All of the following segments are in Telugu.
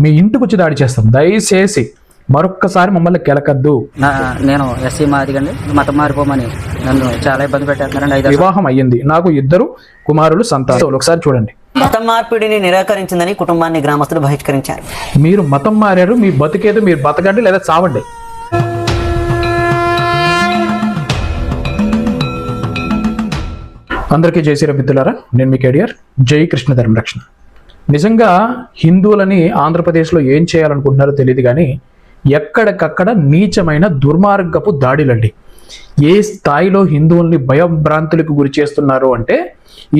మీ ఇంటికి వచ్చి దాడి చేస్తాం. దయచేసి మరొక్కసారి మమ్మల్ని కెలకద్దు. నా నేను ఎస్సీ మాదిగండి. మతం మారిపోమని నన్ను చాలా ఇబ్బంది పెట్టేస్తున్నారండి. వివాహం అయ్యింది. నాకు ఇద్దరు కుమారులు సంతానం. ఒకసారి చూడండి. మత మార్పిడిని నిరాకరించిందని కుటుంబాన్ని గ్రామస్తులు బహిష్కరించారు. మీరు మతం మారారు మీ బతికేదో మీరు బతకండి లేదా చావండి. అందరికీ జై శ్రీరామ్ మిత్రులారా నేను మీ కేడియర్ జై కృష్ణ ధర్మరక్షణ నిజంగా హిందువులని ఆంధ్రప్రదేశ్లో ఏం చేయాలనుకుంటున్నారో తెలియదు కానీ ఎక్కడికక్కడ నీచమైన దుర్మార్గపు దాడిలండి. ఏ స్థాయిలో హిందువుల్ని భయభ్రాంతులకు గురి చేస్తున్నారు అంటే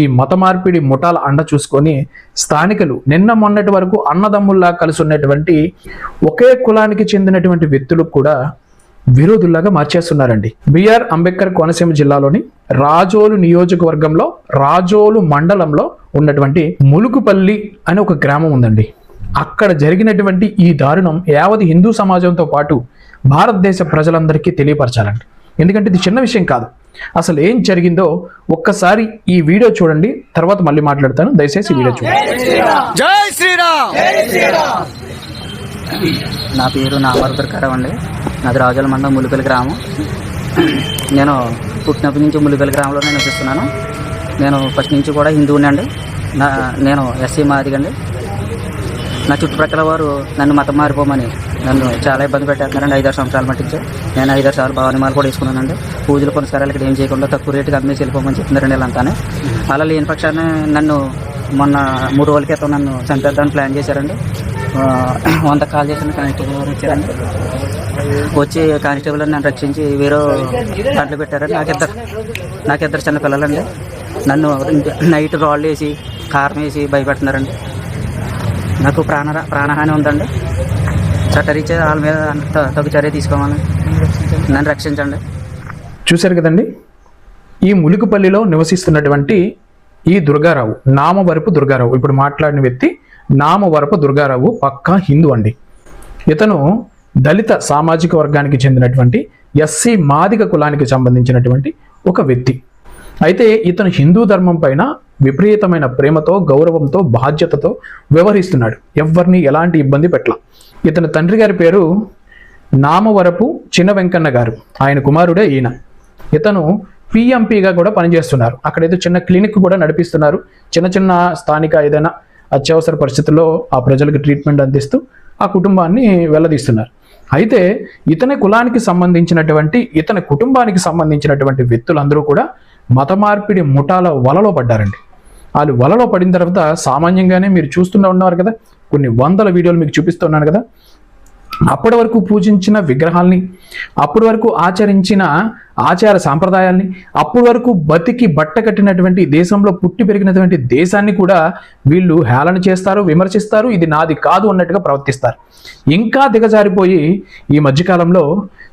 ఈ మత మార్పిడి ముఠాల అండ చూసుకొని స్థానికులు నిన్న మొన్నటి వరకు అన్నదమ్ముల్లా కలిసి ఉన్నటువంటి ఒకే కులానికి చెందినటువంటి వ్యక్తులకు కూడా విరోధుల్లాగా మార్చేస్తున్నారండి. బిఆర్ అంబేద్కర్ కోనసీమ జిల్లాలోని రాజోలు నియోజకవర్గంలో రాజోలు మండలంలో ఉన్నటువంటి ములుకుపల్లి అనే ఒక గ్రామం ఉందండి. అక్కడ జరిగినటువంటి ఈ దారుణం యావత్ హిందూ సమాజంతో పాటు భారతదేశ ప్రజలందరికీ తెలియపరచాలండి. ఎందుకంటే ఇది చిన్న విషయం కాదు. అసలు ఏం జరిగిందో ఒక్కసారి ఈ వీడియో చూడండి. తర్వాత మళ్ళీ మాట్లాడతాను. దయచేసి ఈ వీడియో చూడండి. జై శ్రీరామ్! నా పేరు నామర్ దుర్గారావు అండి నాది రాజుల మండలం ములిపల్లి గ్రామం. నేను పుట్టినప్పటి నుంచి ములిపల్లి నేను నివసిస్తున్నాను. నేను ఫస్ట్ నుంచి కూడా హిందువుని అండి. నా నేను ఎస్సీ మాదిగండి నా చుట్టుప్రక్కల వారు నన్ను మతం మారిపోమని నన్ను చాలా ఇబ్బంది పెట్టేస్తున్నారండి. ఐదారు సంవత్సరాలు మట్టించి నేను ఐదారు సార్లు భవానిమాలు కూడా వేసుకున్నానండి. పూజలు పునస్కారాలు ఇక్కడ ఏం చేయకుండా తక్కువ రేటుకి అమ్మేసి వెళ్ళిపోమని చెప్తున్నారండి వీళ్ళంతానే అలా లేని పక్షాన్ని నన్ను మొన్న మూడు రోజుల క్రితం నన్ను చంపేద్దామని ప్లాన్ చేశారండి. వంద కాల్ చేసిన కనెక్ట్ వచ్చారండి. వచ్చి కానిస్టేబుల్ నన్ను రక్షించి వేరే దాంట్లో పెట్టారండి నాకిద్దరు నాకిద్దరు చిన్న పిల్లలండి. నన్ను నైట్ రాళ్ళు వేసి కారం వేసి భయపెడుతున్నారండి. నాకు ప్రాణ ప్రాణహాని ఉందండి. చట్టరీచే వాళ్ళ మీద తగు చర్య తీసుకోవాలి నన్ను రక్షించండి. చూశారు కదండి? ఈ ములుగుపల్లిలో నివసిస్తున్నటువంటి ఈ దుర్గారావు నామవరపు దుర్గారావు. ఇప్పుడు మాట్లాడిన వ్యక్తి నామవరపు దుర్గారావు పక్కా హిందూ అండి. ఇతను దళిత సామాజిక వర్గానికి చెందినటువంటి ఎస్సీ మాదిక కులానికి సంబంధించినటువంటి ఒక వ్యక్తి. అయితే ఇతను హిందూ ధర్మం పైన విపరీతమైన ప్రేమతో గౌరవంతో బాధ్యతతో వ్యవహరిస్తున్నాడు. ఎవరిని ఎలాంటి ఇబ్బంది పెట్టల. ఇతని తండ్రి గారి పేరు నామవరపు చిన్న వెంకన్న గారు. ఆయన కుమారుడే ఈయన. ఇతను పిఎంపీగా కూడా పనిచేస్తున్నారు. అక్కడైతే చిన్న క్లినిక్ కూడా నడిపిస్తున్నారు. చిన్న చిన్న స్థానిక ఏదైనా అత్యవసర పరిస్థితుల్లో ఆ ప్రజలకు ట్రీట్మెంట్ అందిస్తూ ఆ కుటుంబాన్ని వెళ్ళదీస్తున్నారు అయితే ఇతని కులానికి సంబంధించినటువంటి ఇతని కుటుంబానికి సంబంధించినటువంటి వ్యక్తులందరూ కూడా మత మార్పిడి ముఠాల వలలో పడ్డారండి. వాళ్ళు వలలో పడిన తర్వాత సామాన్యంగానే మీరు చూస్తూనే ఉన్నారు కదా. కొన్ని వందల వీడియోలు మీకు చూపిస్తున్నాను కదా. అప్పటి వరకు పూజించిన విగ్రహాల్ని అప్పటి వరకు ఆచరించిన ఆచార సాంప్రదాయాల్ని అప్పటి వరకు బతికి బట్ట కట్టినటువంటి దేశంలో పుట్టి పెరిగినటువంటి దేశాన్ని కూడా వీళ్ళు హేళన చేస్తారు విమర్శిస్తారు ఇది నాది కాదు అన్నట్టుగా ప్రవర్తిస్తారు. ఇంకా దిగజారిపోయి ఈ మధ్యకాలంలో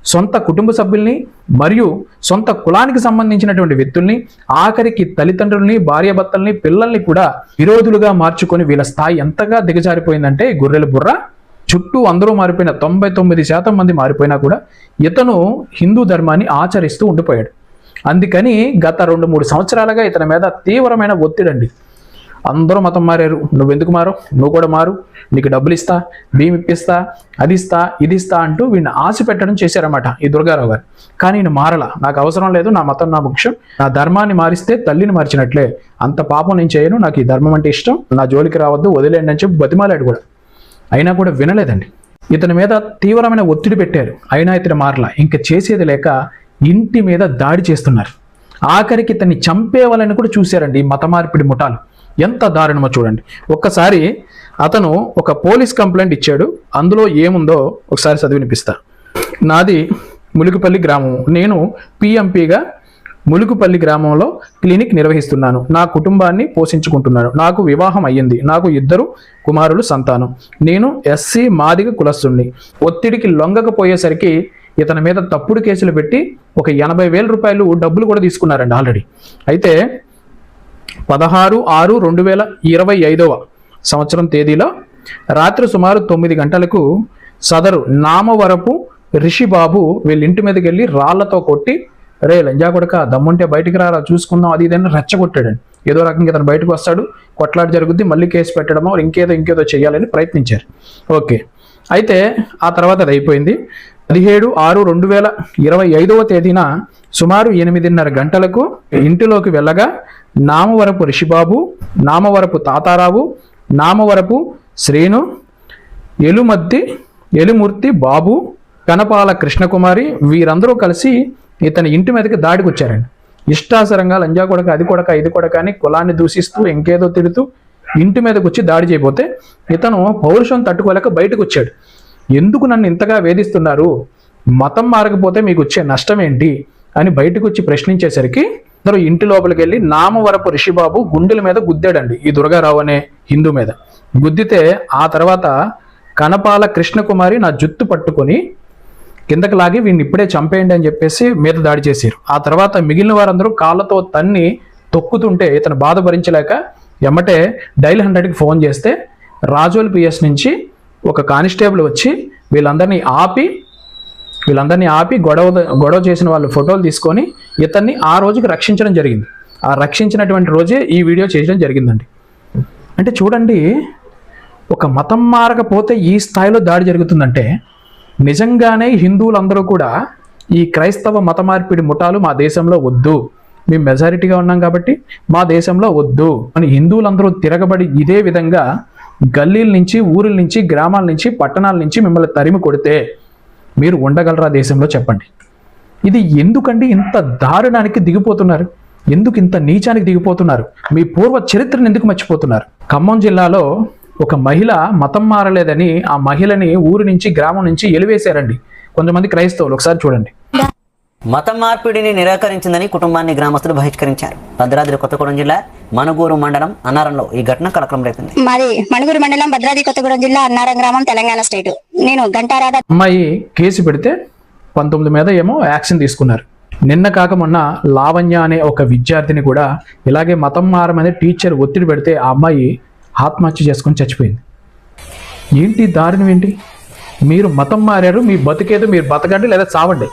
సొంత కుటుంబ సభ్యుల్ని మరియు సొంత కులానికి సంబంధించినటువంటి వ్యక్తుల్ని ఆఖరికి తల్లిదండ్రుల్ని భార్యాభర్తల్ని పిల్లల్ని కూడా విరోధులుగా మార్చుకొని వీళ్ళ స్థాయి ఎంతగా దిగజారిపోయిందంటే గొర్రెల బుర్ర చుట్టూ అందరూ మారిపోయిన తొంభై తొమ్మిది శాతం మంది మారిపోయినా కూడా ఇతను హిందూ ధర్మాన్ని ఆచరిస్తూ ఉండిపోయాడు. అందుకని గత రెండు మూడు సంవత్సరాలుగా ఇతని మీద తీవ్రమైన ఒత్తిడండి. అందరూ మతం మారారు. నువ్వు ఎందుకు మారు నువ్వు కూడా మారు. నీకు డబ్బులు ఇస్తా భీమ్ ఇప్పిస్తా అది ఇస్తా ఇది ఇస్తా అంటూ వీడిని ఆశ పెట్టడం చేశారన్నమాట ఈ దుర్గారావు గారు. కానీ నేను మారల. నాకు అవసరం లేదు నా మతం నా ముఖ్యం. నా ధర్మాన్ని మారిస్తే తల్లిని మార్చినట్లే. అంత పాపం నేను చేయను. నాకు ఈ ధర్మం అంటే ఇష్టం. నా జోలికి రావద్దు వదిలేండి అని చెప్పి బతిమాలాడు కూడా. అయినా కూడా వినలేదండి. ఇతని మీద తీవ్రమైన ఒత్తిడి పెట్టారు. అయినా ఇతని మారలా. ఇంకా చేసేది లేక ఇంటి మీద దాడి చేస్తున్నారు. ఆఖరికి ఇతన్ని చంపేవాలని కూడా చూశారండి ఈ మత మార్పిడి ముఠాలు. ఎంత దారుణమో చూడండి. ఒక్కసారి అతను ఒక పోలీస్ కంప్లైంట్ ఇచ్చాడు. అందులో ఏముందో ఒకసారి చదివినిపిస్తా. నాది ములుగుపల్లి గ్రామం నేను పిఎంపీగా ములుగుపల్లి గ్రామంలో క్లినిక్ నిర్వహిస్తున్నాను. నా కుటుంబాన్ని పోషించుకుంటున్నాను. నాకు వివాహం అయ్యింది. నాకు ఇద్దరు కుమారులు సంతానం. నేను ఎస్సీ మాదిగ కులస్తుణ్ణి. ఒత్తిడికి లొంగకపోయేసరికి ఇతని మీద తప్పుడు కేసులు పెట్టి ఒక ఎనభై వేల రూపాయలు డబ్బులు కూడా తీసుకున్నారండి ఆల్రెడీ. అయితే పదహారు ఆరు రెండు వేల ఇరవై ఐదవ సంవత్సరం తేదీలో రాత్రి సుమారు తొమ్మిది గంటలకు సదరు నామవరపు రిషిబాబు వీళ్ళ ఇంటి మీదకి వెళ్ళి రాళ్ళతో కొట్టి రే లంజా కొడక దమ్ముంటే బయటికి రారా చూసుకుందాం అది ఇదని రెచ్చగొట్టాడండి. ఏదో రకంగా ఇతను బయటకు వస్తాడు కొట్లాట జరుగుద్ది మళ్ళీ కేసు పెట్టడమో ఇంకేదో ఇంకేదో చేయాలని ప్రయత్నించారు. ఓకే. అయితే ఆ తర్వాత అది అయిపోయింది. పదిహేడు ఆరు రెండు వేల ఇరవై ఐదవ తేదీన సుమారు ఎనిమిదిన్నర గంటలకు ఇంటిలోకి వెళ్ళగా నామవరపు రిషిబాబు నామవరపు తాతారావు నామవరపు శ్రీను ఎలుమద్ది ఎలుమూర్తి బాబు కనపాల కృష్ణకుమారి వీరందరూ కలిసి ఇతని ఇంటి మీదకి దాడికి వచ్చారండి ఇష్టాసరంగా లంజా కొడక అది కొడక ఇది కొడక అని కులాన్ని దూషిస్తూ ఇంకేదో తిడుతూ ఇంటి మీదకి వచ్చి దాడి చేయబోతే ఇతను పౌరుషం తట్టుకోలేక బయటకు వచ్చాడు ఎందుకు నన్ను ఇంతగా వేధిస్తున్నారు? మతం మారకపోతే మీకు వచ్చే నష్టం ఏంటి అని బయటకు వచ్చి ప్రశ్నించేసరికి అందరూ ఇంటి లోపలికి వెళ్ళి నామవరపు రిషిబాబు గుండెల మీద గుద్దాడండి. ఈ దుర్గారావు అనే హిందూ మీద. గుద్దితే ఆ తర్వాత కనపాల కృష్ణకుమారి నా జుత్తు పట్టుకొని కిందకి లాగి వీడిని ఇప్పుడే చంపేయండి అని చెప్పేసి మీద దాడి చేశారు. ఆ తర్వాత మిగిలిన వారందరూ కాళ్ళతో తన్ని తొక్కుతుంటే ఇతను బాధ భరించలేక ఎమ్మటే డైల్ హండ్రెడ్కి ఫోన్ చేస్తే రాజోల్ పిఎస్ నుంచి ఒక కానిస్టేబుల్ వచ్చి వీళ్ళందరినీ ఆపి వీళ్ళందరినీ ఆపి గొడవ గొడవ చేసిన వాళ్ళు ఫోటోలు తీసుకొని ఇతన్ని ఆ రోజుకి రక్షించడం జరిగింది. ఆ రక్షించినటువంటి రోజే ఈ వీడియో చేయడం జరిగిందండి. అంటే చూడండి ఒక మతం మారకపోతే ఈ స్థాయిలో దాడి జరుగుతుందంటే నిజంగానే హిందువులందరూ కూడా ఈ క్రైస్తవ మత మార్పిడి ముఠాలు మా దేశంలో వద్దు. మేము మెజారిటీగా ఉన్నాం కాబట్టి మా దేశంలో వద్దు అని హిందువులందరూ తిరగబడి ఇదే విధంగా గల్లీల నుంచి ఊరుల నుంచి గ్రామాల నుంచి పట్టణాల నుంచి మిమ్మల్ని తరిమి కొడితే మీరు ఉండగలరా దేశంలో చెప్పండి. ఇది ఎందుకండి ఇంత దారుణానికి దిగిపోతున్నారు? ఎందుకు ఇంత నీచానికి దిగిపోతున్నారు? మీ పూర్వ చరిత్రను ఎందుకు మర్చిపోతున్నారు? ఖమ్మం జిల్లాలో ఒక మహిళ మతం మారలేదని ఆ మహిళని ఊరు నుంచి గ్రామం నుంచి ఎలివేశారండి. కొంతమంది క్రైస్తవులు. ఒకసారి చూడండి. మత మార్పిడిని నిరాకరించిందని కుటుంబాన్ని గ్రామస్తులు బహిష్కరించారు. భద్రాద్రి కొత్తగూడెం జిల్లా మనుగూరు మండలం అన్నారంలో ఈ ఘటన కలకలం రేపింది. మాది మణుగురు మండలం భద్రాద్రి కొత్తగూడెం జిల్లా అన్నారం గ్రామం తెలంగాణ స్టేట్. నేను గంటారాధ అమ్మాయి కేసు పెడితే పంతొమ్మిది మీద ఏమో యాక్షన్ తీసుకున్నారు. నిన్న కాక మొన్న లావణ్య అనే ఒక విద్యార్థిని కూడా ఇలాగే మతం మారమని టీచర్ ఒత్తిడి పెడితే ఆ అమ్మాయి ఆత్మహత్య చేసుకొని చచ్చిపోయింది. ఏంటి దారుణం ఏంటి? మీరు మతం మారారు మీ బతికేదో మీరు బతకండి లేదా చావండి.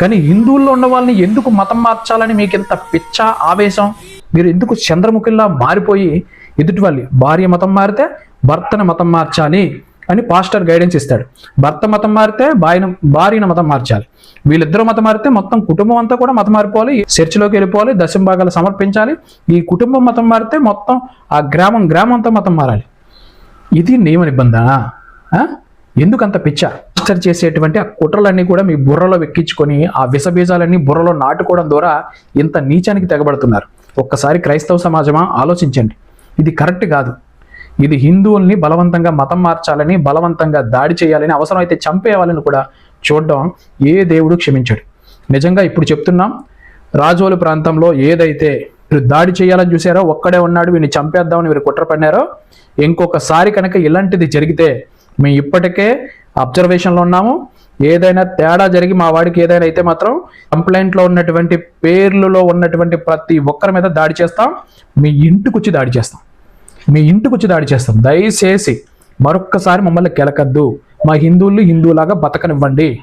కానీ హిందువుల్లో ఉన్న వాళ్ళని ఎందుకు మతం మార్చాలని మీకు ఇంత పిచ్చ ఆవేశం? మీరు ఎందుకు చంద్రముఖిల్లా మారిపోయి ఎదుటి వాళ్ళు భార్య మతం మారితే భర్తను మతం మార్చాలి? అని పాస్టర్ గైడెన్స్ ఇస్తాడు. భర్త మతం మారితే భార్య భార్యను మతం మార్చాలి. వీళ్ళిద్దరూ మతం మారితే మొత్తం కుటుంబం అంతా కూడా మతం మారిపోవాలి. చర్చిలోకి వెళ్ళిపోవాలి దశం భాగాలు సమర్పించాలి. ఈ కుటుంబం మతం మారితే మొత్తం ఆ గ్రామం గ్రామం అంతా మతం మారాలి. ఇది నియమ నిబంధన. ఎందుకంత పిచ్చ? పాస్టర్ చేసేటువంటి ఆ కుట్రలన్నీ కూడా మీ బుర్రలో వెక్కించుకొని ఆ విషబీజాలన్నీ బుర్రలో నాటుకోవడం ద్వారా ఇంత నీచానికి తెగబడుతున్నారు. ఒక్కసారి క్రైస్తవ సమాజమా? ఆలోచించండి. ఇది కరెక్ట్ కాదు. ఇది హిందువుల్ని బలవంతంగా మతం మార్చాలని బలవంతంగా దాడి చేయాలని అవసరమైతే చంపేయాలని కూడా చూడడం ఏ దేవుడు క్షమించాడు. నిజంగా ఇప్పుడు చెప్తున్నాం రాజోలు ప్రాంతంలో ఏదైతే వీరు దాడి చేయాలని చూసారో ఒక్కడే ఉన్నాడు వీరిని చంపేద్దామని వీరు కుట్రపడినారో ఇంకొకసారి కనుక ఇలాంటిది జరిగితే మేము ఇప్పటికే అబ్జర్వేషన్లో ఉన్నాము. ఏదైనా తేడా జరిగి మా వాడికి ఏదైనా అయితే మాత్రం కంప్లైంట్లో ఉన్నటువంటి పేర్లలో ఉన్నటువంటి ప్రతి ఒక్కరి మీద దాడి చేస్తాం. మీ ఇంటికి వచ్చి దాడి చేస్తాం. మీ ఇంటికి వచ్చి దాడి చేస్తాం. దయచేసి మరొక్కసారి మమ్మల్ని కెలకద్దు. మా హిందువులు హిందువులాగా బతకనివ్వండి.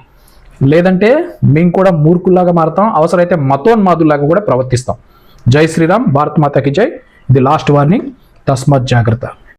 లేదంటే మేము కూడా మూర్ఖుల్లాగా మారుతాం. అవసరమైతే మతోన్మాదుల్లాగా కూడా ప్రవర్తిస్తాం. జై శ్రీరామ్ భారత్ మాతకి జై. ఇది లాస్ట్ వార్నింగ్. తస్మాత్ జాగ్రత్త.